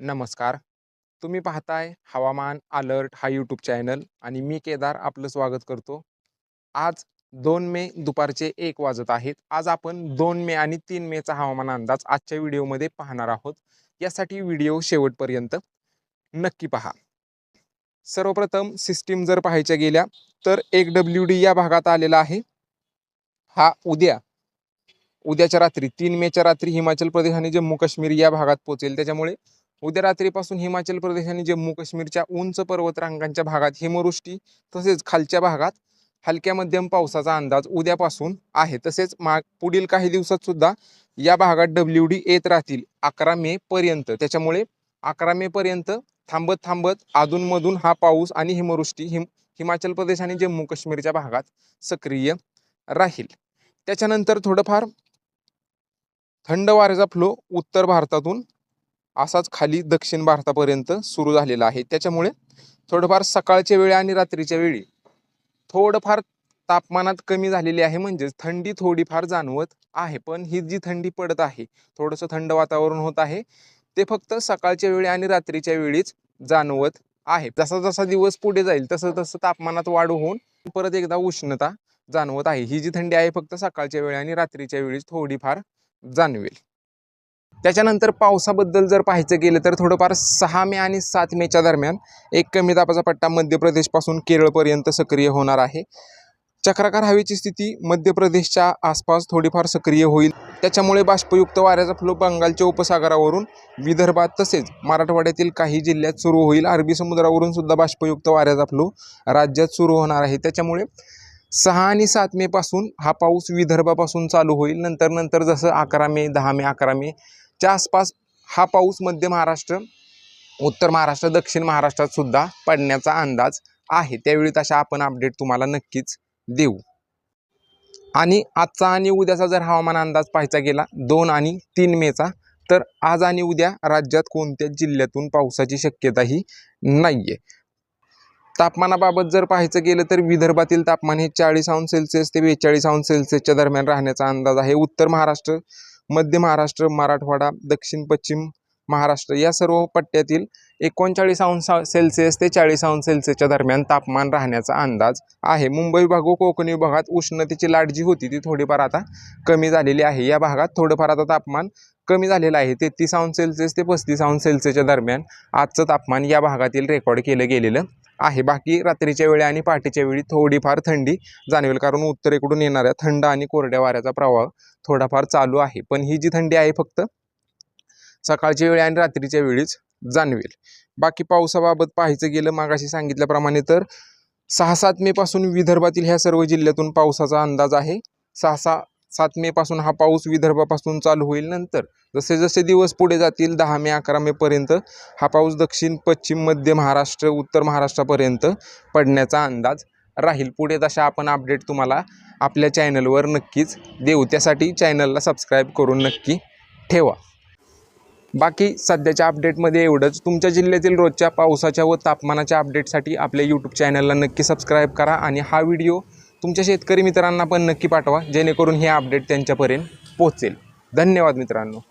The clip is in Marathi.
नमस्कार. तुम्ही पाहताय हवामान अलर्ट हा यूट्यूब चॅनल आणि मी केदार आपलं स्वागत करतो. आज दोन मे दुपारचे एक वाजत आहेत. आज आपण दोन मे आणि तीन मेचा हवामान अंदाज आजच्या व्हिडिओमध्ये पाहणार आहोत. यासाठी व्हिडिओ शेवटपर्यंत नक्की पहा. सर्वप्रथम सिस्टीम जर पाहायच्या गेल्या तर एक डब्ल्यू डी या भागात आलेला आहे. हा उद्या उद्याच्या रात्री तीन मेच्या रात्री हिमाचल प्रदेश आणि जम्मू काश्मीर या भागात पोहोचेल. त्याच्यामुळे उद्या रात्रीपासून हिमाचल प्रदेश आणि जम्मू काश्मीरच्या उंच पर्वतरांगांच्या भागात हिमवृष्टी तसेच खालच्या भागात हलक्या मध्यम पावसाचा अंदाज उद्यापासून आहे. तसेच माग पुढील काही दिवसात सुद्धा या भागात डब्ल्यू डी येत राहतील अकरा मे पर्यंत. त्याच्यामुळे अकरा मे पर्यंत थांबत थांबत अधूनमधून हा पाऊस आणि हिमवृष्टी हिम हिमाचल प्रदेश आणि जम्मू काश्मीरच्या भागात सक्रिय राहील. त्याच्यानंतर थोडंफार थंड वाऱ्याचा फ्लो उत्तर भारतातून असाच खाली दक्षिण भारतापर्यंत सुरू झालेला आहे. त्याच्यामुळे थोडंफार सकाळच्या वेळी आणि रात्रीच्या वेळी थोडंफार तापमानात कमी झालेली आहे. म्हणजेच थंडी थोडीफार जाणवत आहे. पण ही जी थंडी पडत आहे थोडंसं थंड वातावरण होत आहे ते फक्त सकाळच्या वेळी आणि रात्रीच्या वेळीच जाणवत आहे. जसा जसा दिवस पुढे जाईल तसं तसं तापमानात वाढ होऊन परत एकदा उष्णता जाणवत आहे. ही जी थंडी आहे फक्त सकाळच्या वेळी आणि रात्रीच्या वेळीच थोडीफार जाणवेल. त्याच्यानंतर पावसाबद्दल जर पाहायचं गेलं तर थोडंफार सहा मे आणि सात मेच्या दरम्यान एक कमी दाबाचा पट्टा मध्य प्रदेशपासून केरळपर्यंत सक्रिय होणार आहे. चक्राकार हवेची स्थिती मध्य प्रदेशच्या आसपास थोडीफार सक्रिय होईल. त्याच्यामुळे बाष्पयुक्त वाऱ्याचा फ्लो बंगालच्या उपसागरावरून विदर्भात तसेच मराठवाड्यातील काही जिल्ह्यात सुरू होईल. अरबी समुद्रावरून सुद्धा बाष्पयुक्त वाऱ्याचा फ्लो राज्यात सुरू होणार आहे. त्याच्यामुळे सहा आणि सात मेपासून हा पाऊस विदर्भापासून चालू होईल. नंतर नंतर जसं अकरा मे दहा मे अकरा मे च्या आसपास हा पाऊस मध्य महाराष्ट्र उत्तर महाराष्ट्र दक्षिण महाराष्ट्रात सुद्धा पडण्याचा अंदाज आहे. त्यावेळी तशा आपण अपडेट तुम्हाला नक्कीच देऊ. आणि आजचा आणि उद्याचा जर हवामान अंदाज पाहायचा गेला दोन आणि तीन मेचा तर आज आणि उद्या राज्यात कोणत्याच जिल्ह्यातून पावसाची शक्यताही नाही आहे तापमानाबाबत जर पाहायचं गेलं तर विदर्भातील तापमान हे चाळीस अंश सेल्सिअस ते बेचाळीस अंश सेल्सिअसच्या दरम्यान राहण्याचा अंदाज आहे. उत्तर महाराष्ट्र मध्य महाराष्ट्र मराठवाडा दक्षिण पश्चिम महाराष्ट्र या सर्व पट्ट्यातील एकोणचाळीस अंश सेल्सिअस ते चाळीस अंश सेल्सिअसच्या दरम्यान तापमान राहण्याचा अंदाज आहे. मुंबई विभाग व कोकण विभागात उष्णतेची लाट जी होती ती थोडीफार आता कमी झालेली आहे. या भागात थोडंफार आता तापमान कमी झालेलं आहे. तेहतीस अंश सेल्सिअस ते पस्तीस अंश सेल्सिअसच्या दरम्यान आजचं तापमान या भागातील रेकॉर्ड केलं गेलेलं आहे. बाकी रात्रीच्या वेळी आणि पहाटेच्या वेळी थोडीफार थंडी जाणवेल कारण उत्तरेकडून येणाऱ्या थंड आणि कोरड्या वाऱ्याचा प्रवाह थोडाफार चालू आहे. पण ही जी थंडी आहे फक्त सकाळच्या वेळी आणि रात्रीच्या वेळीच जाणवेल. बाकी पावसाबाबत पाहायचं गेलं मागाशी सांगितल्याप्रमाणे तर सहा सात मेपासून विदर्भातील ह्या सर्व जिल्ह्यातून पावसाचा अंदाज आहे. सहा सहा सात मेपासून हा पाऊस विदर्भापासून चालू होईल नंतर. जसे जसे दिवस पुढे जातील दहा मे अकरा मेपर्यंत हा पाऊस दक्षिण पश्चिम मध्य महाराष्ट्र उत्तर महाराष्ट्रापर्यंत पडण्याचा अंदाज राहील. पुढे तशा आपण अपडेट तुम्हाला आपल्या चॅनलवर नक्कीच देऊ. त्यासाठी चॅनलला सबस्क्राईब करून नक्की ठेवा. बाकी सध्याच्या अपडेटमध्ये एवढंच. तुमच्या जिल्ह्यातील रोजच्या पावसाच्या व तापमानाच्या अपडेटसाठी आपल्या यूट्यूब चॅनलला नक्की सबस्क्राईब करा आणि हा व्हिडिओ तुमच्या शेतकरी मित्रांना पण नक्की पाठवा जेणेकरून हे अपडेट त्यांच्यापर्यंत पोहोचेल. धन्यवाद मित्रांनो.